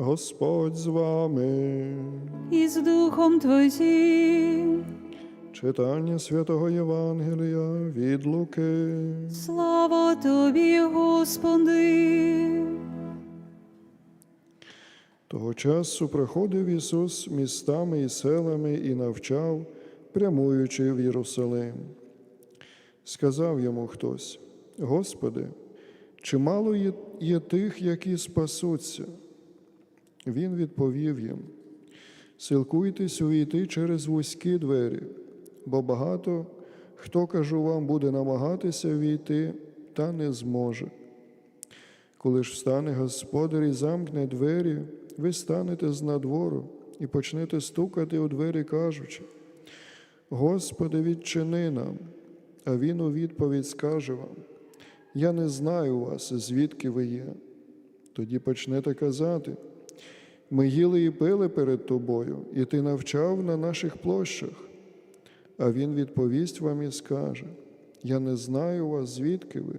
Господь з вами. і з Духом Твоїм. Читання святого Євангелія від Луки. Слава Тобі, Господи. Того часу приходив Ісус містами і селами і навчав, прямуючи в Єрусалим. Сказав йому хтось: Господи, чи мало є, є тих, які спасуться? Він відповів їм: Силкуйтесь увійти через вузькі двері, бо багато хто, кажу вам, буде намагатися війти, та не зможе. Коли ж встане господар і замкне двері, ви станете з надвору і почнете стукати у двері, кажучи: Господи, відчини нам, а Він у відповідь скаже вам: Я не знаю вас, звідки ви є. Тоді почнете казати: Ми їли і пили перед тобою, і ти навчав на наших площах. А він відповість вам і скаже: Я не знаю вас, звідки ви.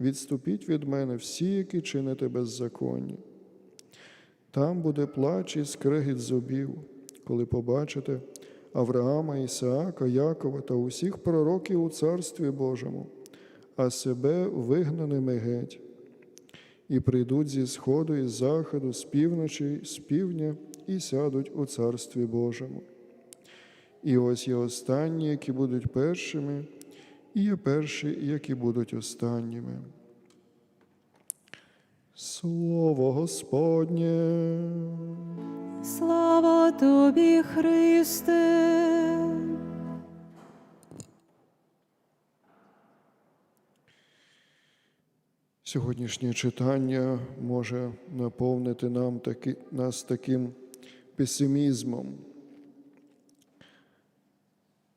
Відступіть від мене всі, які чините беззаконні. Там буде плач і скрегіт зубів, коли побачите Авраама, Ісаака, Якова та усіх пророків у Царстві Божому, а себе вигнаними геть. І прийдуть зі сходу і з заходу, з півночі, з півдня, і сядуть у Царстві Божому. І ось є останні, які будуть першими, і є перші, які будуть останніми. Слово Господнє. Слава Тобі, Христе. Сьогоднішнє читання може наповнити нам таки, нас таким песимізмом.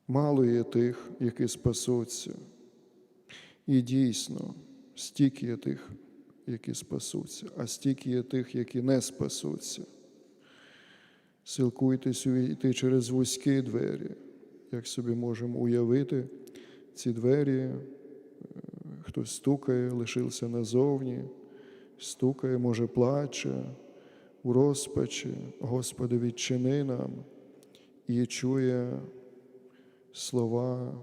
Мало є тих, які спасуться. І дійсно, стільки є тих, які спасуться, а стільки є тих, які не спасуться. Силкуйтесь увійти через вузькі двері, як собі можемо уявити, ці двері хтось стукає, лишився назовні, стукає, може, плаче у розпачі, Господи, відчини нам і чує слова,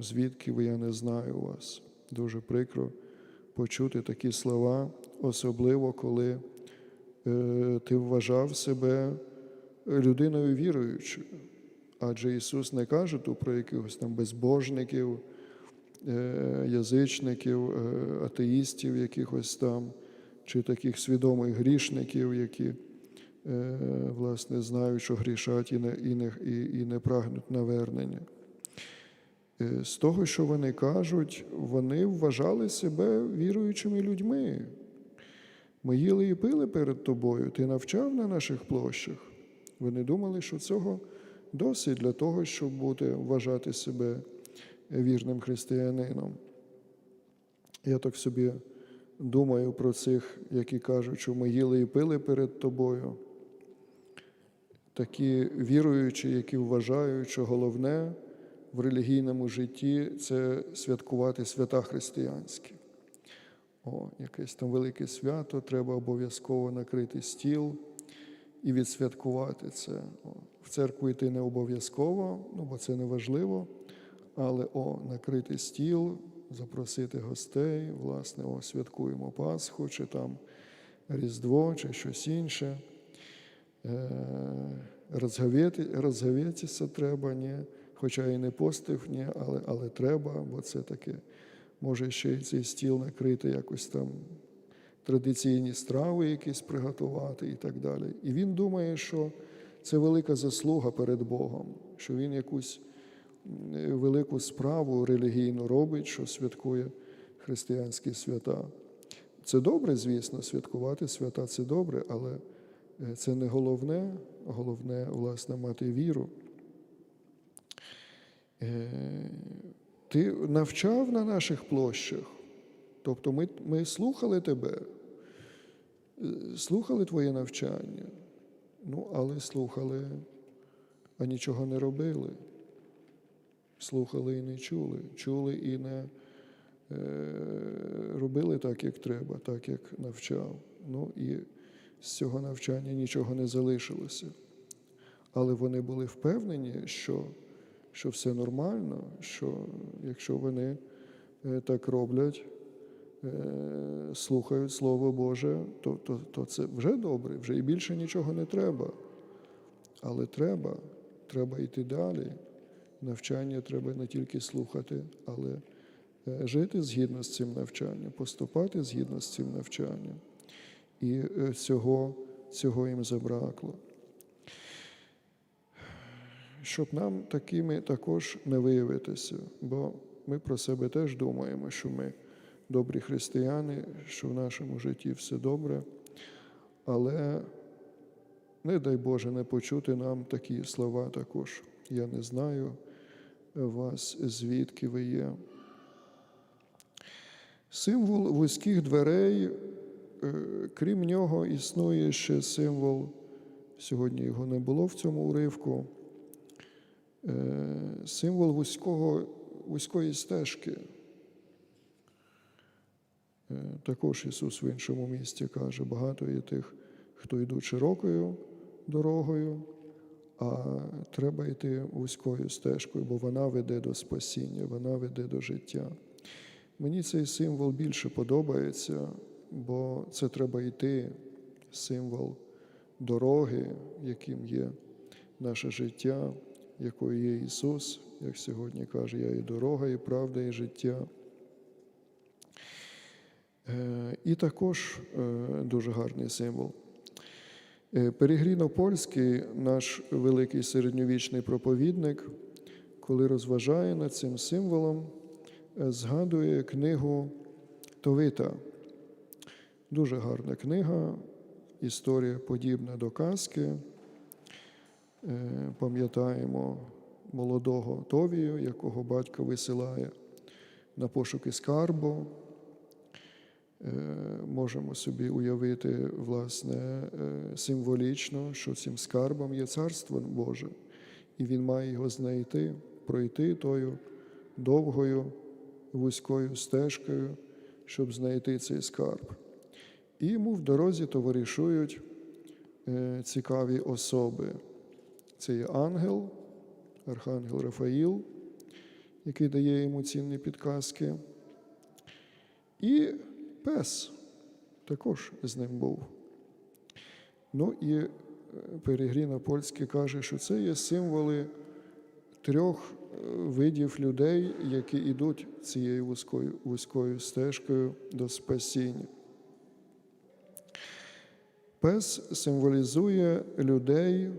звідки ви я не знаю вас. Дуже прикро почути такі слова, особливо коли е, ти вважав себе людиною віруючою. Адже Ісус не каже тут про якихось там безбожників, язичників, е, атеїстів, якихось там, чи таких свідомих грішників, які е, власне знають, що грішать і не, і не, і, не прагнуть навернення. Е, З того, що вони кажуть, вони вважали себе віруючими людьми. Ми їли і пили перед тобою, ти навчав на наших площах. Вони думали, що цього досить для того, щоб бути, вважати себе вірним християнином. Я так собі думаю про цих, які кажуть, що ми їли і пили перед тобою. Такі віруючі, які вважають, що головне в релігійному житті це святкувати свята християнські. О, якесь там велике свято, треба обов'язково накрити стіл і відсвяткувати це. В церкву йти не обов'язково, ну бо це не важливо. Але о, накрити стіл, запросити гостей, власне, о, святкуємо Пасху, чи там Різдво, чи щось інше. Е, Розговєтися треба, ні. Хоча і не постив, ні, але, але треба, бо це таке. Може ще й цей стіл накрити якось там традиційні страви якісь приготувати і так далі. І він думає, що це велика заслуга перед Богом, що він якусь велику справу релігійну робить, що святкує християнські свята. Це добре, звісно, святкувати свята це добре, але е, це не головне, головне, власне, мати віру. Е, Ти навчав на наших площах, тобто ми, ми слухали тебе, е, слухали твоє навчання, ну, але слухали, а нічого не робили. Слухали і не чули, чули і не е, робили так, як треба, так, як навчав. Ну і з цього навчання нічого не залишилося. Але вони були впевнені, що, що все нормально, що якщо вони е, так роблять, е, слухають Слово Боже, то, то, то це вже добре, вже і більше нічого не треба. Але треба, треба йти далі. Навчання треба не тільки слухати, але е, жити згідно з цим навчанням, поступати згідно з цим навчанням. І е, цього, цього їм забракло. Щоб нам такими також не виявитися, бо ми про себе теж думаємо, що ми добрі християни, що в нашому житті все добре, але не дай Боже не почути нам такі слова також. Я не знаю вас, звідки ви є. Символ вузьких дверей, е, крім нього, існує ще символ, сьогодні його не було в цьому уривку, е, символ вузького, вузької стежки. Е, Також Ісус в іншому місці каже, багато є тих, хто йдуть широкою дорогою, а треба йти вузькою стежкою, бо вона веде до спасіння, вона веде до життя. Мені цей символ більше подобається, бо це треба йти, символ дороги, яким є наше життя, якою є Ісус, як сьогодні каже, я і дорога, і правда, і життя. Е, І також е, дуже гарний символ. Е, Перегріно Польський, наш великий середньовічний проповідник, коли розважає над цим символом, е, згадує книгу Товита. Дуже гарна книга, історія подібна до казки. Е, Пам'ятаємо молодого Товію, якого батько висилає на пошуки скарбу. Можемо собі уявити, власне, е, символічно, що цим скарбом є царство Боже, і він має його знайти, пройти тою довгою вузькою стежкою, щоб знайти цей скарб. І йому в дорозі товаришують е, цікаві особи. Це є ангел, архангел Рафаїл, який дає йому цінні підказки. І пес також з ним був. Ну і е, Перегріна Польський каже, що це є символи трьох е, видів людей, які йдуть цією вузькою, вузькою стежкою до спасіння. Пес символізує людей,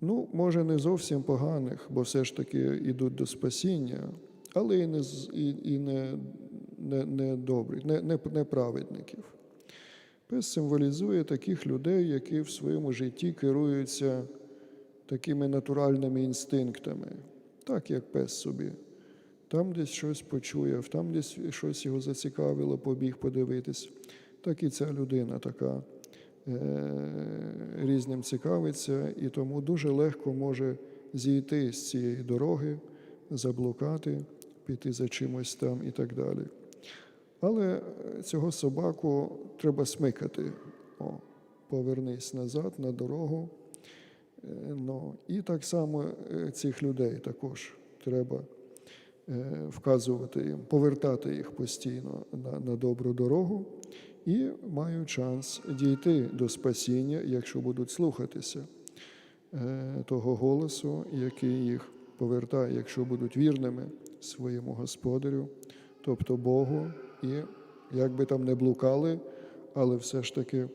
ну, може, не зовсім поганих, бо все ж таки йдуть до спасіння, але і не, і, і не, не, не не, не, не. Пес символізує таких людей, які в своєму житті керуються такими натуральними інстинктами, так як пес собі. Там десь щось почує, там десь щось його зацікавило, побіг подивитись. Так і ця людина така е, різним цікавиться, і тому дуже легко може зійти з цієї дороги, заблукати, піти за чимось там і так далі. Але е, цього собаку треба смикати. О, повернись назад на дорогу. Е, Ну, і так само е, цих людей також треба вказувати їм, повертати їх постійно на, на добру дорогу і мають шанс дійти до спасіння, якщо будуть слухатися того голосу, який їх повертає, якщо будуть вірними своєму господарю, тобто Богу, і як би там не блукали, але все ж таки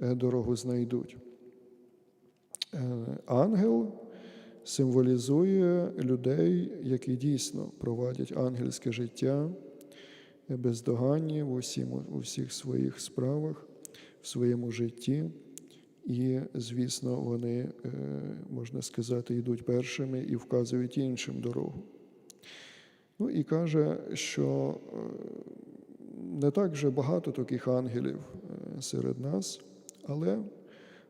е, дорогу знайдуть. Е, Ангел символізує людей, які дійсно проводять ангельське життя е, бездоганні в усім, у всіх своїх справах, в своєму житті. І, звісно, вони, можна сказати, йдуть першими і вказують іншим дорогу. Ну і каже, що не так вже багато таких ангелів е, серед нас, але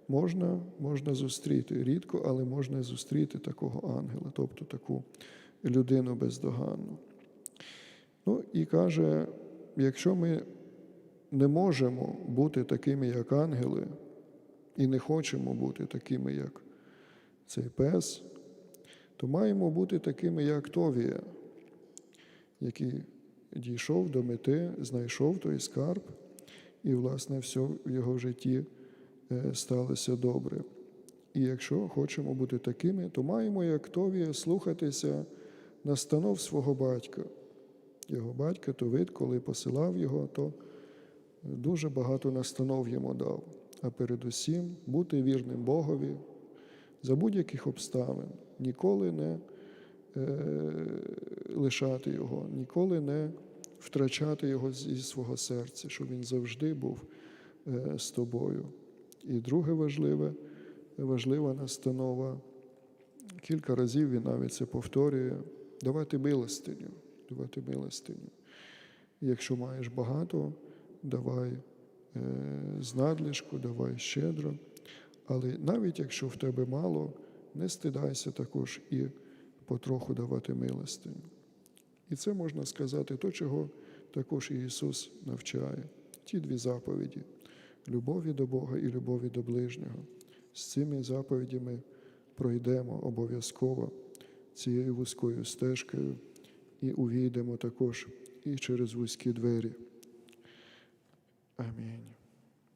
можна, можна зустріти рідко, але можна зустріти такого ангела, тобто таку людину бездоганну. Ну і каже, якщо ми не можемо бути такими, як ангели, і не хочемо бути такими, як цей пес, то маємо бути такими, як Товія, який дійшов до мети, знайшов той скарб, і, власне, все в його житті е, сталося добре. І якщо хочемо бути такими, то маємо, як Товія, слухатися настанов свого батька. Його батька Товит, коли посилав його, то дуже багато настанов йому дав. А передусім бути вірним Богові за будь-яких обставин, ніколи не е, лишати його, ніколи не втрачати його зі свого серця, щоб він завжди був е, з тобою. І друге важливе, важлива настанова. Кілька разів він навіть це повторює: давати милостиню, давати милостиню. Якщо маєш багато, давай е, з надлишку, давай щедро. Але навіть якщо в тебе мало, не стидайся також і потроху давати милостиню. І це можна сказати, то, чого також Ісус навчає. Ті дві заповіді любові до Бога і любові до ближнього. З цими заповідями пройдемо обов'язково цією вузькою стежкою і увійдемо також і через вузькі двері. Амінь.